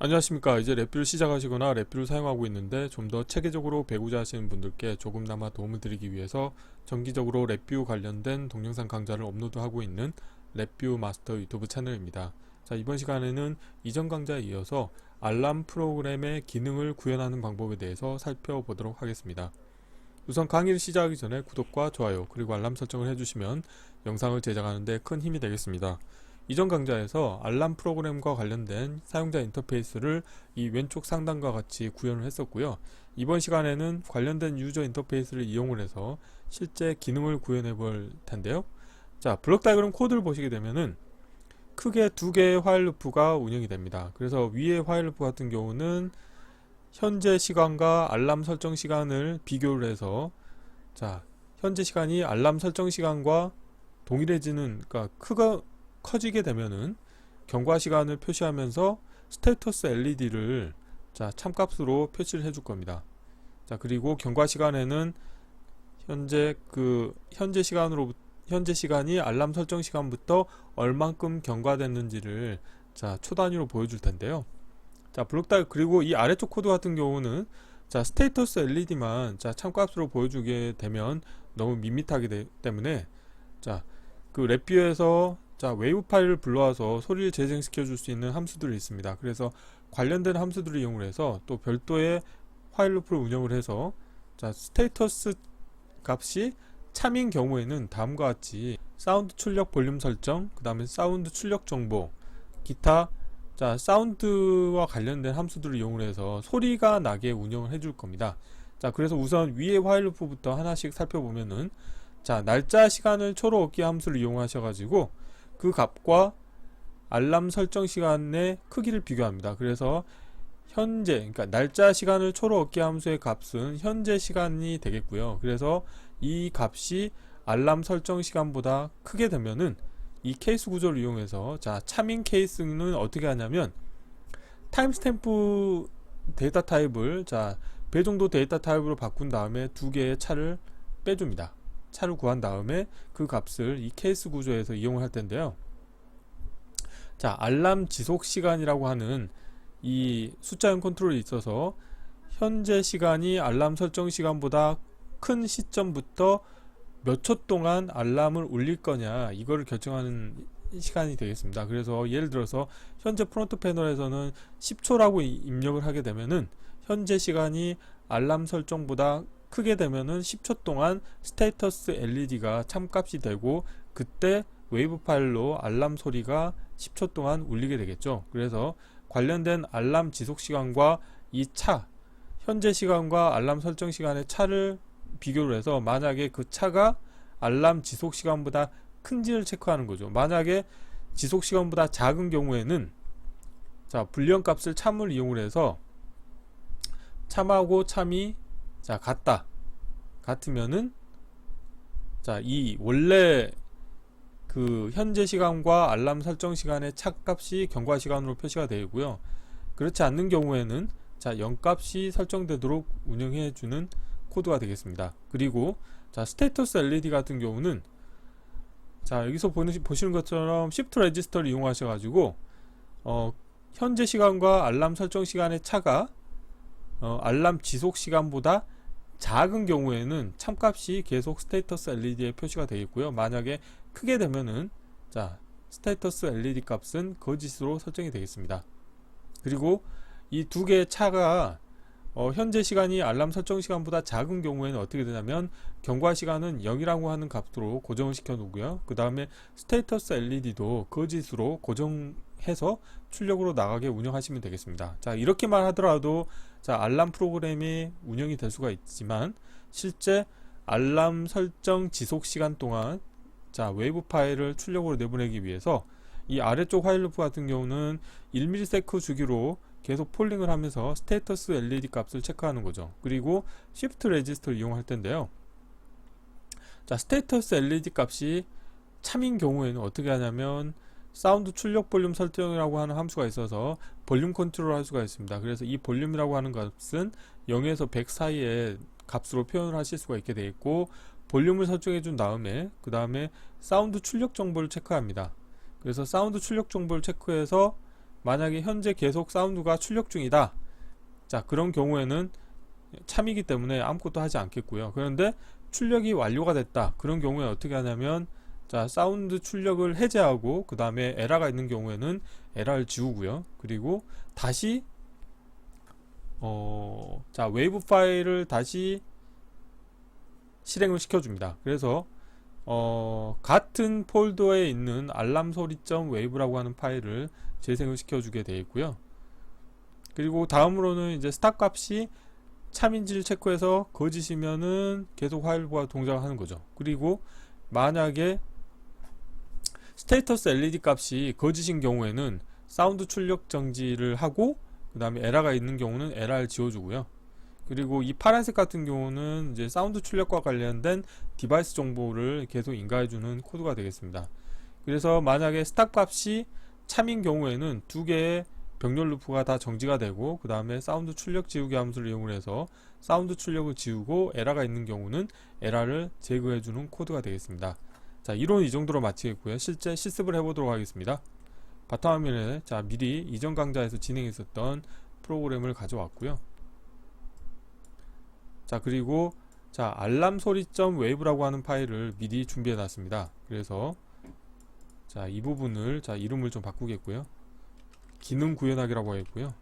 안녕하십니까. 이제 랩뷰를 시작하시거나 랩뷰를 사용하고 있는데 좀 더 체계적으로 배우자 하시는 분들께 조금나마 도움을 드리기 위해서 정기적으로 랩뷰 관련된 동영상 강좌를 업로드하고 있는 랩뷰 마스터 유튜브 채널입니다. 자 이번 시간에는 이전 강좌에 이어서 알람 프로그램의 기능을 구현하는 방법에 대해서 살펴보도록 하겠습니다. 우선 강의를 시작하기 전에 구독과 좋아요 그리고 알람 설정을 해주시면 영상을 제작하는데 큰 힘이 되겠습니다 이전 강좌에서 알람 프로그램과 관련된 사용자 인터페이스를 이 왼쪽 상단과 같이 구현을 했었고요. 이번 시간에는 관련된 유저 인터페이스를 이용을 해서 실제 기능을 구현해 볼 텐데요. 자, 블록 다이그램 코드를 보시게 되면은 크게 두 개의 화일 루프가 운영이 됩니다. 그래서 위의 화일 루프 같은 경우는 현재 시간과 알람 설정 시간을 비교를 해서 자, 현재 시간이 알람 설정 시간과 동일해지는 그러니까 크가 커지게 되면은 경과 시간을 표시하면서 스테이터스 LED를 자 참값으로 표시를 해줄 겁니다. 자 그리고 경과 시간에는 현재 그 현재 시간으로 현재 시간이 알람 설정 시간부터 얼만큼 경과됐는지를 자 초 단위로 보여줄 텐데요. 자 블록 다이 그리고 이 아래쪽 코드 같은 경우는 자 스테이터스 LED만 자 참값으로 보여주게 되면 너무 밋밋하기 되- 때문에 자 그 랩뷰에서 자 웨이브 파일을 불러와서 소리를 재생시켜 줄 수 있는 함수들이 있습니다. 그래서 관련된 함수들을 이용을 해서 또 별도의 화일 루프를 운영을 해서 자 스테이터스 값이 참인 경우에는 다음과 같이 사운드 출력 볼륨 설정, 그 다음에 사운드 출력 정보, 기타 자 사운드와 관련된 함수들을 이용을 해서 소리가 나게 운영을 해줄 겁니다. 자 그래서 우선 위의 화일 루프부터 하나씩 살펴보면은 자 날짜 시간을 초로 얻기 함수를 이용하셔 가지고 그 값과 알람 설정 시간의 크기를 비교합니다. 그래서 현재 그러니까 날짜 시간을 초로 얻기 함수의 값은 현재 시간이 되겠고요. 그래서 이 값이 알람 설정 시간보다 크게 되면은 이 케이스 구조를 이용해서 자 참인 케이스는 어떻게 하냐면 타임스탬프 데이터 타입을 자 배정도 데이터 타입으로 바꾼 다음에 두 개의 차를 빼줍니다. 차를 구한 다음에 그 값을 이 케이스 구조에서 이용을 할 텐데요. 자, 알람 지속 시간이라고 하는 이 숫자형 컨트롤이 있어서 현재 시간이 알람 설정 시간보다 큰 시점부터 몇 초 동안 알람을 울릴 거냐 이거를 결정하는 시간이 되겠습니다. 그래서 예를 들어서 현재 프론트 패널에서는 10초라고 입력을 하게 되면은 현재 시간이 알람 설정보다 크게 되면은 10초 동안 스테이터스 LED가 참값이 되고 그때 웨이브 파일로 알람 소리가 10초 동안 울리게 되겠죠. 그래서 관련된 알람 지속 시간과 이 차, 현재 시간과 알람 설정 시간의 차를 비교를 해서 만약에 그 차가 알람 지속 시간보다 큰지를 체크하는 거죠. 만약에 지속 시간보다 작은 경우에는 자, 불리언 값을 참을 이용을 해서 참하고 참이 자 같다. 같으면은 자 이 원래 그 현재 시간과 알람 설정 시간의 차값이 경과 시간으로 표시가 되고요. 그렇지 않는 경우에는 자 0값이 설정되도록 운영해 주는 코드가 되겠습니다. 그리고 자 스테이터스 LED 같은 경우는 자 여기서 보시는 것처럼 시프트 레지스터를 이용하셔 가지고 어 현재 시간과 알람 설정 시간의 차가 어, 알람 지속 시간보다 작은 경우에는 참값이 계속 스테이터스 LED에 표시가 되겠고요. 만약에 크게 되면은 자 스테이터스 LED 값은 거짓으로 설정이 되겠습니다. 그리고 이 두 개의 차가 어, 현재 시간이 알람 설정 시간보다 작은 경우에는 어떻게 되냐면 경과 시간은 0이라고 하는 값으로 고정을 시켜 놓고요. 그 다음에 스테이터스 LED도 거짓으로 고정해서 출력으로 나가게 운영하시면 되겠습니다. 자 이렇게만 하더라도 자 알람 프로그램이 운영이 될 수가 있지만 실제 알람 설정 지속 시간 동안 자 웨이브 파일을 출력으로 내보내기 위해서 이 아래쪽 화일 루프 같은 경우는 1ms 주기로 계속 폴링을 하면서 스테이터스 LED 값을 체크하는 거죠. 그리고 시프트 레지스터를 이용할 텐데요. 자 스테이터스 LED 값이 참인 경우에는 어떻게 하냐면 사운드 출력 볼륨 설정이라고 하는 함수가 있어서 볼륨 컨트롤 할 수가 있습니다. 그래서 이 볼륨이라고 하는 값은 0에서 100 사이의 값으로 표현을 하실 수가 있게 되어 있고 볼륨을 설정해 준 다음에 그 다음에 사운드 출력 정보를 체크합니다. 그래서 사운드 출력 정보를 체크해서 만약에 현재 계속 사운드가 출력 중이다. 자, 그런 경우에는 참이기 때문에 아무것도 하지 않겠고요. 그런데 출력이 완료가 됐다. 그런 경우에 어떻게 하냐면 자, 사운드 출력을 해제하고 그 다음에 에러가 있는 경우에는 에러를 지우고요. 그리고 다시 어, 자, 웨이브 파일을 다시 실행을 시켜줍니다. 그래서 어, 같은 폴더에 있는 알람 소리점 웨이브라고 하는 파일을 재생을 시켜주게 되어 있고요. 그리고 다음으로는 이제 스탑 값이 참인지를 체크해서 거짓이면은 계속 화일과 동작을 하는 거죠. 그리고 만약에 스테이터스 LED 값이 거짓인 경우에는 사운드 출력 정지를 하고 그 다음에 에러가 있는 경우는 에러를 지워주고요. 그리고 이 파란색 같은 경우는 이제 사운드 출력과 관련된 디바이스 정보를 계속 인가해주는 코드가 되겠습니다. 그래서 만약에 스탑 값이 참인 경우에는 두 개의 병렬 루프가 다 정지가 되고 그 다음에 사운드 출력 지우기 함수를 이용해서 사운드 출력을 지우고 에러가 있는 경우는 에러를 제거해주는 코드가 되겠습니다. 자 이론 이 정도로 마치겠고요. 실제 실습을 해보도록 하겠습니다. 바탕화면에 자 미리 이전 강좌에서 진행했었던 프로그램을 가져왔고요. 자 그리고 자 알람 소리점 웨이브라고 하는 파일을 미리 준비해 놨습니다. 그래서 자 이 부분을 자 이름을 좀 바꾸겠고요. 기능 구현하기라고 했고요.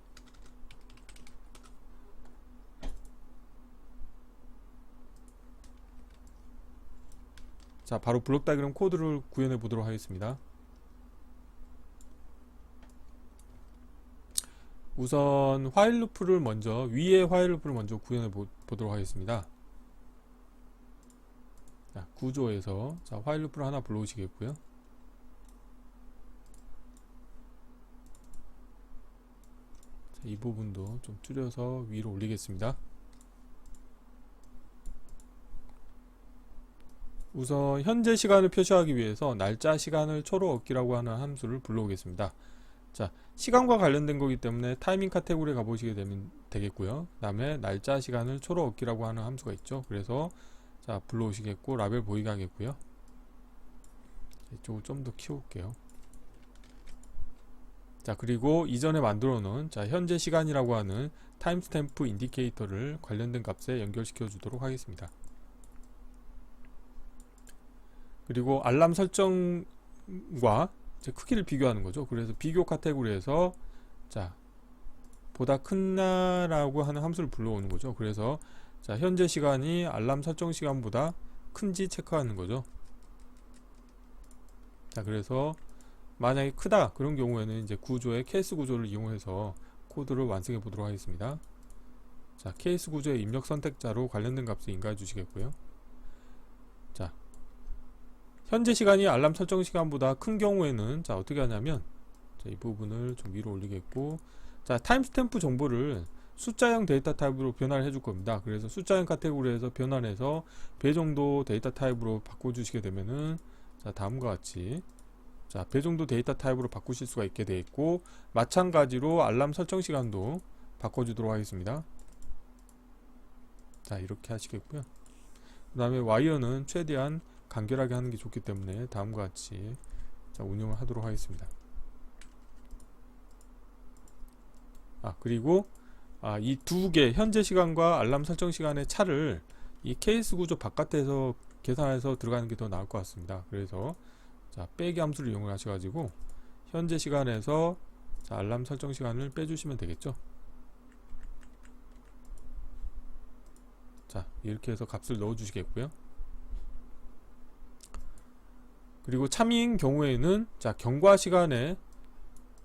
자 바로 블록 다이그램 코드를 구현해 보도록 하겠습니다. 우선 화일 루프를 먼저 위에 화일 루프를 먼저 구현해 보, 도록 하겠습니다. 자, 구조에서 자, 화일 루프를 하나 불러오시겠고요. 자, 이 부분도 좀 줄여서 위로 올리겠습니다. 우선 현재 시간을 표시하기 위해서 날짜 시간을 초로 얻기라고 하는 함수를 불러오겠습니다. 자, 시간과 관련된 거기 때문에 타이밍 카테고리에 가보시게 되면 되겠고요. 그 다음에 날짜 시간을 초로 얻기라고 하는 함수가 있죠. 그래서 자, 불러오시겠고 라벨 보이게 하겠고요. 이쪽을 좀 더 키울게요. 자, 그리고 이전에 만들어 놓은 자, 현재 시간이라고 하는 타임스탬프 인디케이터를 관련된 값에 연결시켜 주도록 하겠습니다. 그리고 알람 설정과 크기를 비교하는 거죠. 그래서 비교 카테고리에서 자 보다 큰나라고 하는 함수를 불러오는 거죠. 그래서 자 현재 시간이 알람 설정 시간보다 큰지 체크하는 거죠. 자 그래서 만약에 크다 그런 경우에는 이제 구조의 케이스 구조를 이용해서 코드를 완성해 보도록 하겠습니다. 자 케이스 구조의 입력 선택자로 관련된 값을 인가해 주시겠고요. 자 현재 시간이 알람 설정 시간보다 큰 경우에는 자 어떻게 하냐면 자, 이 부분을 좀 위로 올리겠고 자 타임스탬프 정보를 숫자형 데이터 타입으로 변화를 해줄 겁니다. 그래서 숫자형 카테고리에서 변환해서 배 정도 데이터 타입으로 바꿔주시게 되면은 자 다음과 같이 자 배 정도 데이터 타입으로 바꾸실 수가 있게 되어 있고 마찬가지로 알람 설정 시간도 바꿔주도록 하겠습니다. 자 이렇게 하시겠고요. 그 다음에 와이어는 최대한 간결하게 하는 게 좋기 때문에 다음과 같이 자, 운영을 하도록 하겠습니다. 아 그리고 아, 이 두 개 현재 시간과 알람 설정 시간의 차를 이 케이스 구조 바깥에서 계산해서 들어가는 게 더 나을 것 같습니다. 그래서 자 빼기 함수를 이용을 하셔가지고 현재 시간에서 자, 알람 설정 시간을 빼주시면 되겠죠. 자 이렇게 해서 값을 넣어주시겠고요. 그리고 참인 경우에는 자 경과 시간에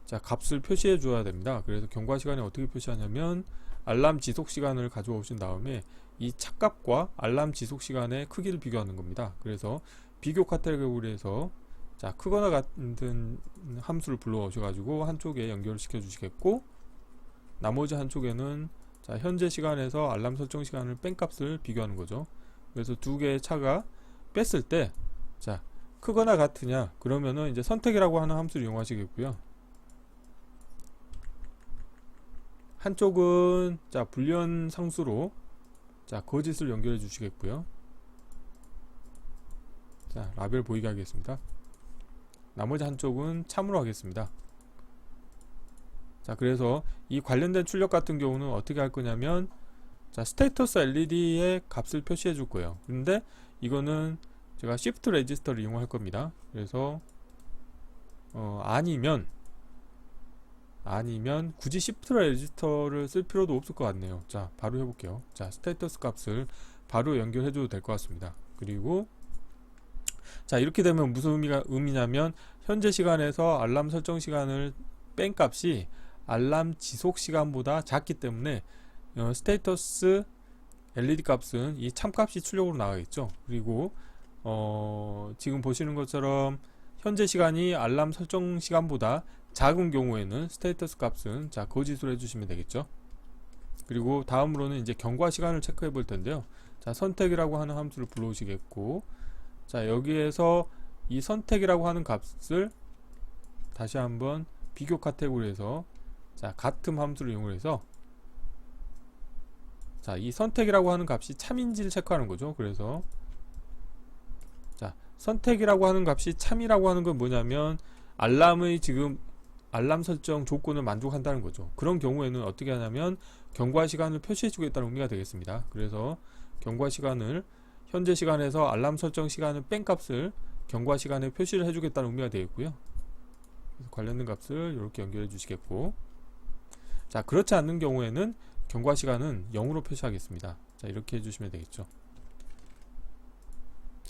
자 값을 표시해 줘야 됩니다. 그래서 경과 시간에 어떻게 표시하냐면 알람 지속 시간을 가져오신 다음에 이 착값과 알람 지속 시간의 크기를 비교하는 겁니다. 그래서 비교 카테고리에서 자 크거나 같은 함수를 불러 오셔 가지고 한쪽에 연결을 시켜 주시겠고 나머지 한쪽에는 자 현재 시간에서 알람 설정 시간을 뺀 값을 비교하는 거죠. 그래서 두 개의 차가 뺐을 때 자 크거나 같으냐? 그러면은 이제 선택이라고 하는 함수를 이용하시겠고요. 한쪽은 자 불리언 상수로 자 거짓을 연결해 주시겠고요. 자 라벨 보이게 하겠습니다. 나머지 한쪽은 참으로 하겠습니다. 자 그래서 이 관련된 출력 같은 경우는 어떻게 할 거냐면 자 스테이터스 LED의 값을 표시해 줄 거예요. 근데 이거는 제가 Shift 레지스터를 이용할 겁니다. 그래서 어, 아니면 아니면 굳이 Shift 레지스터를 쓸 필요도 없을 것 같네요. 자 바로 해볼게요. 자 스테이터스 값을 바로 연결해 줘도 될 것 같습니다. 그리고 자 이렇게 되면 무슨 의미가 의미냐면 현재 시간에서 알람 설정 시간을 뺀 값이 알람 지속 시간보다 작기 때문에 어, 스테이터스 LED 값은 이 참값이 출력으로 나가겠죠. 그리고 어, 지금 보시는 것처럼 현재 시간이 알람 설정 시간보다 작은 경우에는 스테이터스 값은 자 거짓으로 해주시면 되겠죠. 그리고 다음으로는 이제 경과 시간을 체크해 볼 텐데요. 자 선택이라고 하는 함수를 불러오시겠고 자 여기에서 이 선택이라고 하는 값을 다시 한번 비교 카테고리에서 자 같음 함수를 이용해서 자 이 선택이라고 하는 값이 참인지를 체크하는 거죠 그래서 자 선택이라고 하는 값이 참이라고 하는 건 뭐냐면 알람의 지금 알람 설정 조건을 만족한다는 거죠 그런 경우에는 어떻게 하냐면 경과 시간을 표시해 주겠다는 의미가 되겠습니다 그래서 경과 시간을 현재 시간에서 알람 설정 시간을 뺀 값을 경과 시간에 표시를 해 주겠다는 의미가 되겠고요. 관련된 값을 이렇게 연결해 주시겠고, 자 그렇지 않는 경우에는 경과 시간은 0으로 표시하겠습니다. 자 이렇게 해주시면 되겠죠.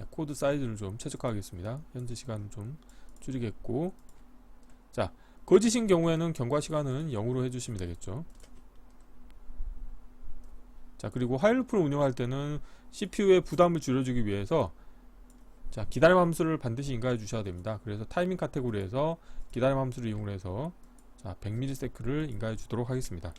자 코드 사이즈를 좀 최적화하겠습니다. 현재 시간은 좀 줄이겠고, 자 거짓인 경우에는 경과 시간은 0으로 해주시면 되겠죠. 자 그리고 화일루프를 운영할 때는 CPU의 부담을 줄여주기 위해서 자 기다림 함수를 반드시 인가해 주셔야 됩니다 그래서 타이밍 카테고리에서 기다림 함수를 이용해서 자 100ms를 인가해 주도록 하겠습니다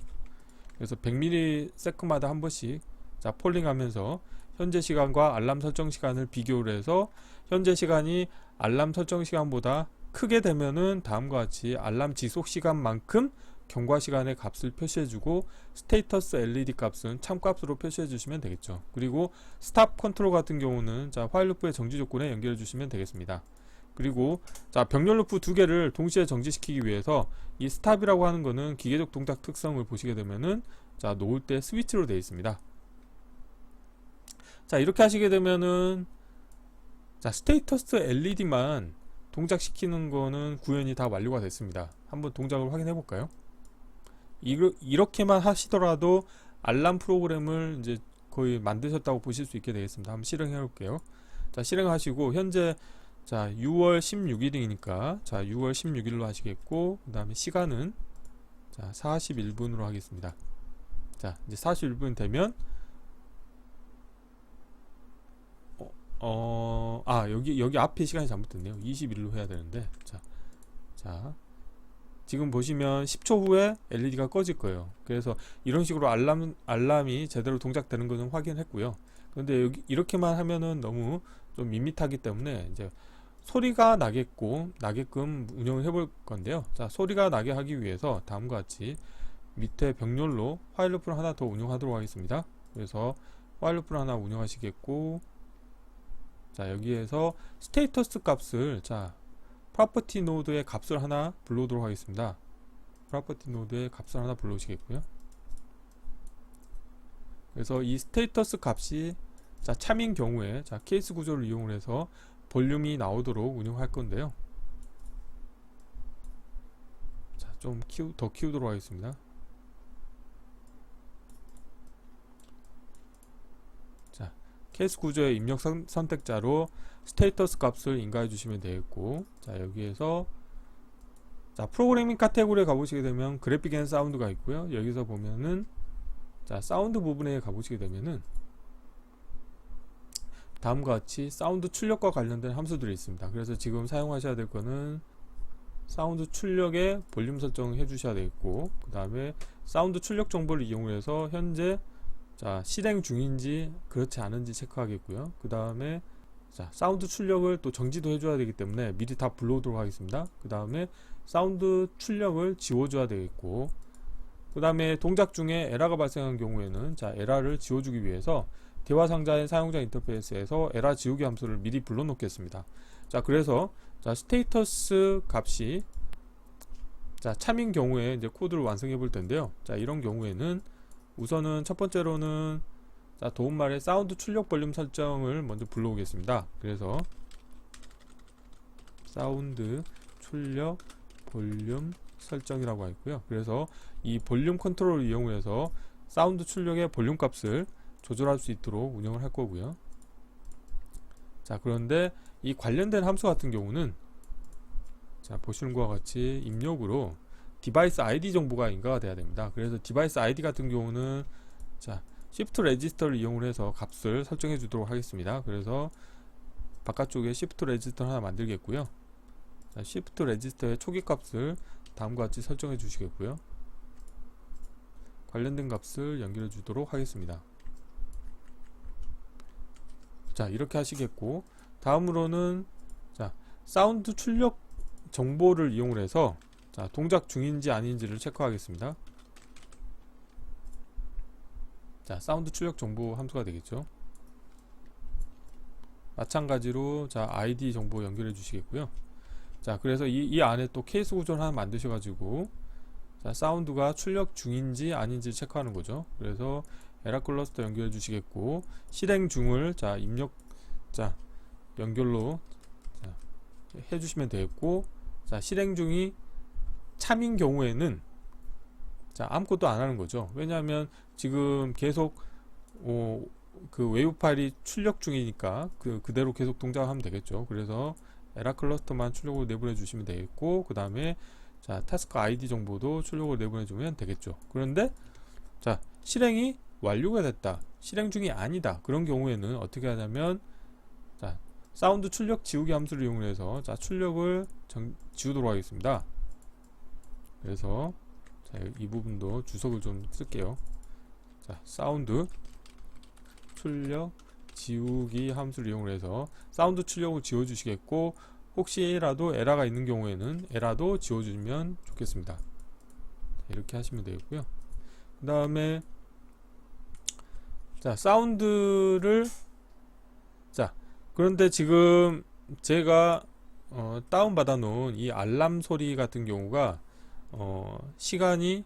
그래서 100ms마다 한 번씩 자 폴링 하면서 현재 시간과 알람 설정 시간을 비교를 해서 현재 시간이 알람 설정 시간보다 크게 되면은 다음과 같이 알람 지속 시간만큼 경과 시간의 값을 표시해주고 스테이터스 LED 값은 참값으로 표시해 주시면 되겠죠. 그리고 스탑 컨트롤 같은 경우는 자 화일 루프의 정지 조건에 연결해 주시면 되겠습니다. 그리고 자 병렬 루프 두 개를 동시에 정지시키기 위해서 이 스탑이라고 하는 거는 기계적 동작 특성을 보시게 되면은 자 놓을 때 스위치로 되어 있습니다. 자 이렇게 하시게 되면은 자 스테이터스 LED만 동작시키는 거는 구현이 다 완료가 됐습니다. 한번 동작을 확인해 볼까요? 이렇게만 하시더라도 알람 프로그램을 이제 거의 만드셨다고 보실 수 있게 되겠습니다. 한번 실행해 볼게요. 자, 실행하시고 현재 자, 6월 16일이니까 자, 6월 16일로 하시겠고 그 다음에 시간은 자, 41분으로 하겠습니다. 자, 이제 41분 되면 어, 어, 아, 여기 여기 앞에 시간이 잘못됐네요. 21로 해야 되는데. 자. 자, 지금 보시면 10초 후에 LED가 꺼질 거예요. 그래서 이런 식으로 알람, 알람이 제대로 동작되는 것은 확인했고요. 그런데 여기 이렇게만 하면은 너무 좀 밋밋하기 때문에 이제 소리가 나겠고 나게끔 운영을 해볼 건데요. 자 소리가 나게 하기 위해서 다음과 같이 밑에 병렬로 화일 루프를 하나 더 운영하도록 하겠습니다. 그래서 화일 루프를 하나 운영하시겠고 자 여기에서 스테이터스 값을 자 프로퍼티 노드의 값을 하나 불러오도록 하겠습니다. 프로퍼티 노드의 값을 하나 불러오시겠고요. 그래서 이 스테이터스 값이 자 참인 경우에 자 케이스 구조를 이용해서 볼륨이 나오도록 운영할 건데요. 자 좀 키우 더 키우도록 하겠습니다. 자 케이스 구조의 입력 선, 선택자로 스테이터스 값을 인가해 주시면 되겠고 자 여기에서 자 프로그래밍 카테고리에 가보시게 되면 그래픽 앤 사운드가 있고요. 여기서 보면은 자 사운드 부분에 가보시게 되면은 다음과 같이 사운드 출력과 관련된 함수들이 있습니다. 그래서 지금 사용하셔야 될 거는 사운드 출력의 볼륨 설정을 해 주셔야 되겠고 그 다음에 사운드 출력 정보를 이용해서 현재 자 실행 중인지 그렇지 않은지 체크하겠고요. 그 다음에 자 사운드 출력을 또 정지도 해줘야 되기 때문에 미리 다 불러오도록 하겠습니다. 그 다음에 사운드 출력을 지워줘야 되겠고 그 다음에 동작 중에 에러가 발생한 경우에는 자 에러를 지워주기 위해서 대화 상자의 사용자 인터페이스에서 에러 지우기 함수를 미리 불러 놓겠습니다. 자 그래서 자 스테이터스 값이 자 참인 경우에 이제 코드를 완성해 볼 텐데요. 자 이런 경우에는 우선은 첫 번째로는 자 도움말의 사운드 출력 볼륨 설정을 먼저 불러오겠습니다. 그래서 사운드 출력 볼륨 설정이라고 있고요. 그래서 이 볼륨 컨트롤을 이용해서 사운드 출력의 볼륨 값을 조절할 수 있도록 운영을 할 거고요. 자 그런데 이 관련된 함수 같은 경우는 자 보시는 것과 같이 입력으로 디바이스 아이디 정보가 인가가 돼야 됩니다. 그래서 디바이스 아이디 같은 경우는 자 시프트 레지스터를 이용을 해서 값을 설정해 주도록 하겠습니다. 그래서 바깥쪽에 시프트 레지스터 하나 만들겠고요. 자, 시프트 레지스터의 초기 값을 다음과 같이 설정해 주시겠고요. 관련된 값을 연결해 주도록 하겠습니다. 자 이렇게 하시겠고 다음으로는 자 사운드 출력 정보를 이용을 해서 자 동작 중인지 아닌지를 체크하겠습니다. 자 사운드 출력 정보 함수가 되겠죠? 마찬가지로 자 아이디 정보 연결해 주시겠고요. 자 그래서 이, 이 안에 또 케이스 구조를 하나 만드셔 가지고 자 사운드가 출력 중인지 아닌지 체크하는 거죠. 그래서 에라 클러스터 연결해 주시겠고 실행 중을 자 입력 자 연결로 자, 해 주시면 되겠고 자 실행 중이 참인 경우에는 자 아무것도 안 하는 거죠. 왜냐하면 지금 계속 어, 그 웨이브 파일이 출력 중이니까 그 그대로 계속 동작하면 되겠죠. 그래서 에라 클러스터만 출력으로 내보내 주시면 되겠고 그 다음에 자 타스크 아이디 정보도 출력으로 내보내 주면 되겠죠. 그런데 자 실행이 완료가 됐다. 실행 중이 아니다. 그런 경우에는 어떻게 하냐면 자 사운드 출력 지우기 함수를 이용해서 자 출력을 정, 지우도록 하겠습니다 그래서 자, 이 부분도 주석을 좀 쓸게요. 자 사운드 출력 지우기 함수를 이용해서 사운드 출력을 지워 주시겠고 혹시라도 에러가 있는 경우에는 에러도 지워 주면 좋겠습니다. 이렇게 하시면 되겠고요. 그 다음에 자 사운드를 자 그런데 지금 제가 어, 다운 받아 놓은 이 알람 소리 같은 경우가 어, 시간이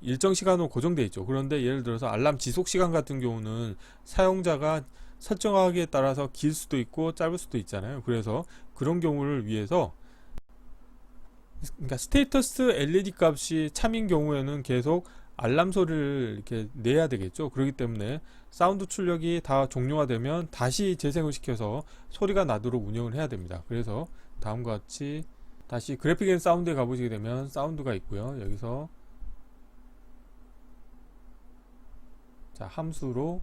일정 시간으로 고정되어 있죠. 그런데 예를 들어서 알람 지속 시간 같은 경우는 사용자가 설정하기에 따라서 길 수도 있고 짧을 수도 있잖아요. 그래서 그런 경우를 위해서 그러니까 스테이터스 LED 값이 참인 경우에는 계속 알람 소리를 이렇게 내야 되겠죠. 그렇기 때문에 사운드 출력이 다 종료가 되면 다시 재생을 시켜서 소리가 나도록 운영을 해야 됩니다. 그래서 다음과 같이 다시 그래픽 앤 사운드에 가보시게 되면 사운드가 있고요. 여기서 자 함수로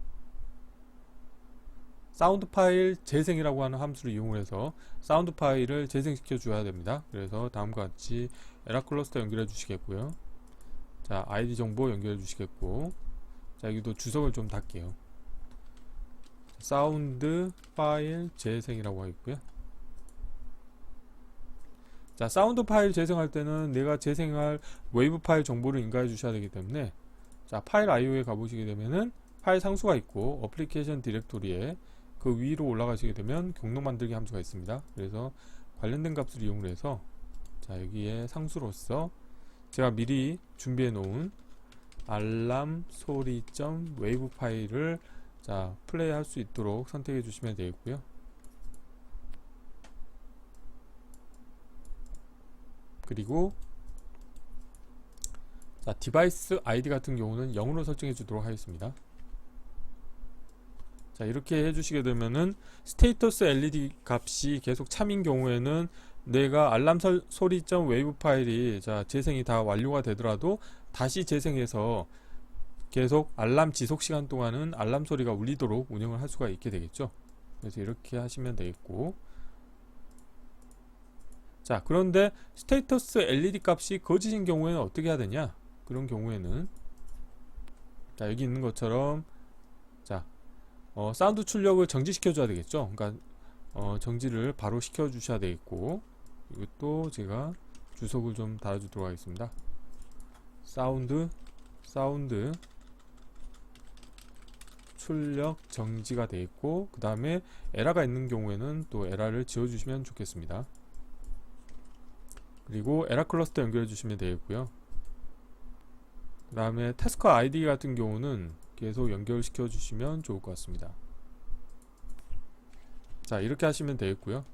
사운드 파일 재생이라고 하는 함수를 이용해서 사운드 파일을 재생시켜 줘야 됩니다. 그래서 다음과 같이 에라 클러스터 연결해 주시겠고요. 자 아이디 정보 연결해 주시겠고. 자 여기도 주석을 좀 달게요. 사운드 파일 재생이라고 하겠고요 자 사운드 파일 재생할 때는 내가 재생할 웨이브 파일 정보를 인가해 주셔야 되기 때문에 자 파일 IO에 가보시게 되면은 파일 상수가 있고 어플리케이션 디렉토리에 그 위로 올라가시게 되면 경로 만들기 함수가 있습니다. 그래서 관련된 값을 이용해서 자 여기에 상수로서 제가 미리 준비해 놓은 알람 소리 점 웨이브 파일을 자 플레이 할 수 있도록 선택해 주시면 되겠고요 그리고 자 디바이스 아이디 같은 경우는 0으로 설정해 주도록 하겠습니다. 자 이렇게 해주시게 되면은 스테이터스 LED 값이 계속 참인 경우에는 내가 알람 설, 소리 점 웨이브 파일이 자 재생이 다 완료가 되더라도 다시 재생해서 계속 알람 지속 시간 동안은 알람 소리가 울리도록 운영을 할 수가 있게 되겠죠. 그래서 이렇게 하시면 되겠고 자 그런데 스테이터스 LED 값이 거짓인 경우에는 어떻게 해야 되냐? 그런 경우에는 자 여기 있는 것처럼 자 어, 사운드 출력을 정지시켜 줘야 되겠죠? 그러니까 어, 정지를 바로 시켜 주셔야 되겠고 이것도 제가 주석을 좀 달아주도록 하겠습니다. 사운드 사운드 출력 정지가 되어 있고 그 다음에 에러가 있는 경우에는 또 에러를 지워주시면 좋겠습니다 그리고 에라 클러스터 연결해 주시면 되겠고요. 그 다음에 태스커 아이디 같은 경우는 계속 연결시켜 주시면 좋을 것 같습니다. 자 이렇게 하시면 되겠고요.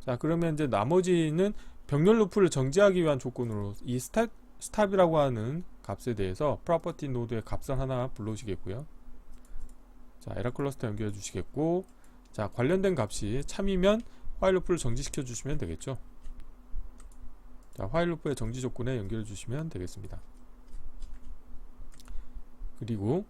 자 그러면 이제 나머지는 병렬 루프를 정지하기 위한 조건으로 이 스탑, 스탑이라고 하는 값에 대해서 프로퍼티 노드의 값을 하나 불러오시겠고요. 자 에라 클러스터 연결해 주시겠고 자 관련된 값이 참이면 화일 루프를 정지시켜 주시면 되겠죠. 자 화일 루프의 정지 조건에 연결해 주시면 되겠습니다. 그리고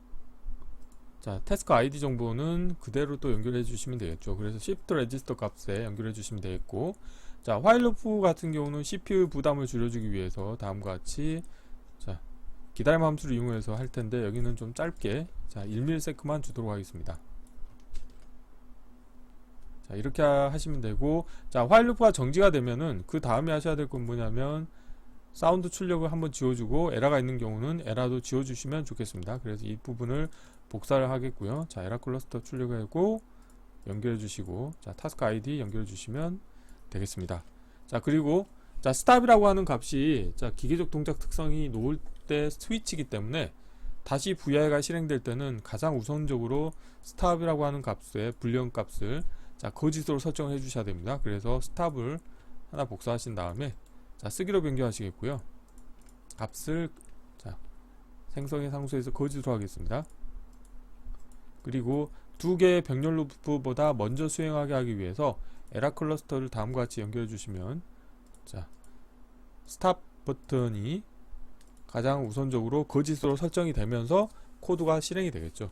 자 태스크 아이디 정보는 그대로 또 연결해 주시면 되겠죠. 그래서 shift register 값에 연결해 주시면 되겠고 자 화일 루프 같은 경우는 CPU 부담을 줄여주기 위해서 다음과 같이 자 기다림 함수를 이용해서 할 텐데 여기는 좀 짧게 자 1ms만 주도록 하겠습니다. 자 이렇게 하시면 되고 자 화일 루프가 정지가 되면은 그 다음에 하셔야 될 건 뭐냐면 사운드 출력을 한번 지워주고 에러가 있는 경우는 에러도 지워주시면 좋겠습니다. 그래서 이 부분을 복사를 하겠고요. 자 에러 클러스터 출력하고 연결해 주시고 자 타스크 아이디 연결해 주시면 되겠습니다. 자 그리고 자 스탑이라고 하는 값이 자 기계적 동작 특성이 놓을 때 스위치이기 때문에 다시 VI가 실행될 때는 가장 우선적으로 스탑이라고 하는 값의 불리언 값을 자 거짓으로 설정을 해 주셔야 됩니다. 그래서 스탑을 하나 복사하신 다음에 자 쓰기로 변경하시겠고요. 값을 자 생성의 상수에서 거짓으로 하겠습니다. 그리고 두 개의 병렬 루프보다 먼저 수행하게 하기 위해서 에라 클러스터를 다음과 같이 연결해 주시면 자 스탑 버튼이 가장 우선적으로 거짓으로 설정이 되면서 코드가 실행이 되겠죠.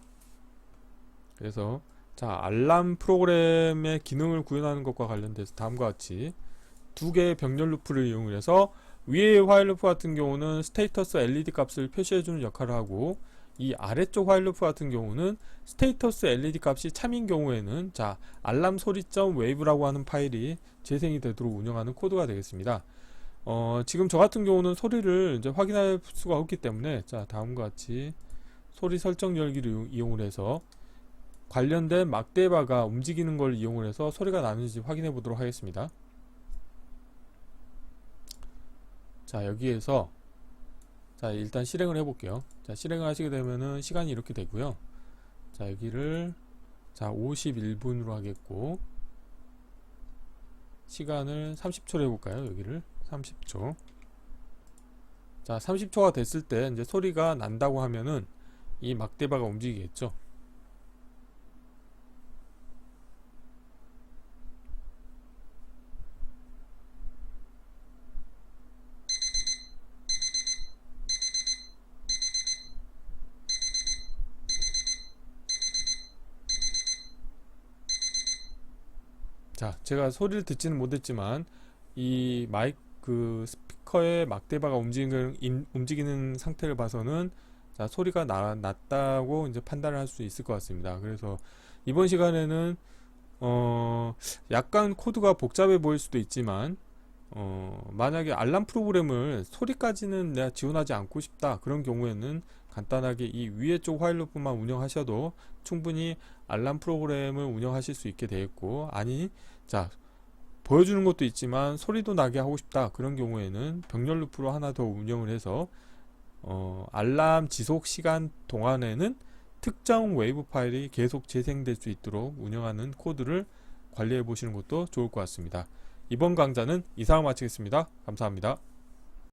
그래서 자 알람 프로그램의 기능을 구현하는 것과 관련돼서 다음과 같이 두 개의 병렬 루프를 이용해서 위의 화일 루프 같은 경우는 스테이터스 LED 값을 표시해주는 역할을 하고 이 아래쪽 화일 루프 같은 경우는 스테이터스 LED 값이 참인 경우에는 자 알람 소리점 웨이브라고 하는 파일이 재생이 되도록 운영하는 코드가 되겠습니다. 어, 지금 저 같은 경우는 소리를 이제 확인할 수가 없기 때문에 자 다음과 같이 소리 설정 열기를 이용을 해서 관련된 막대바가 움직이는 걸 이용을 해서 소리가 나는지 확인해 보도록 하겠습니다. 자 여기에서 자 일단 실행을 해볼게요. 자 실행을 하시게 되면은 시간이 이렇게 되고요. 자 여기를 자 51분으로 하겠고 시간을 30초로 해볼까요? 여기를 30초. 자 30초가 됐을 때 이제 소리가 난다고 하면은 이 막대바가 움직이겠죠 자, 제가 소리를 듣지는 못했지만 이 마이크 그 스피커의 막대바가 움직이는 임- 움직이는 상태를 봐서는 자, 소리가 나, 났다고 이제 판단을 할 수 있을 것 같습니다. 그래서 이번 시간에는 어 약간 코드가 복잡해 보일 수도 있지만 어 만약에 알람 프로그램을 소리까지는 내가 지원하지 않고 싶다 그런 경우에는 간단하게 이 위에 쪽 화일 루프만 운영하셔도 충분히 알람 프로그램을 운영하실 수 있게 되겠고 아니 자 보여주는 것도 있지만 소리도 나게 하고 싶다 그런 경우에는 병렬 루프로 하나 더 운영을 해서 어, 알람 지속 시간 동안에는 특정 웨이브 파일이 계속 재생될 수 있도록 운영하는 코드를 관리해 보시는 것도 좋을 것 같습니다. 이번 강좌는 이상을 마치겠습니다. 감사합니다.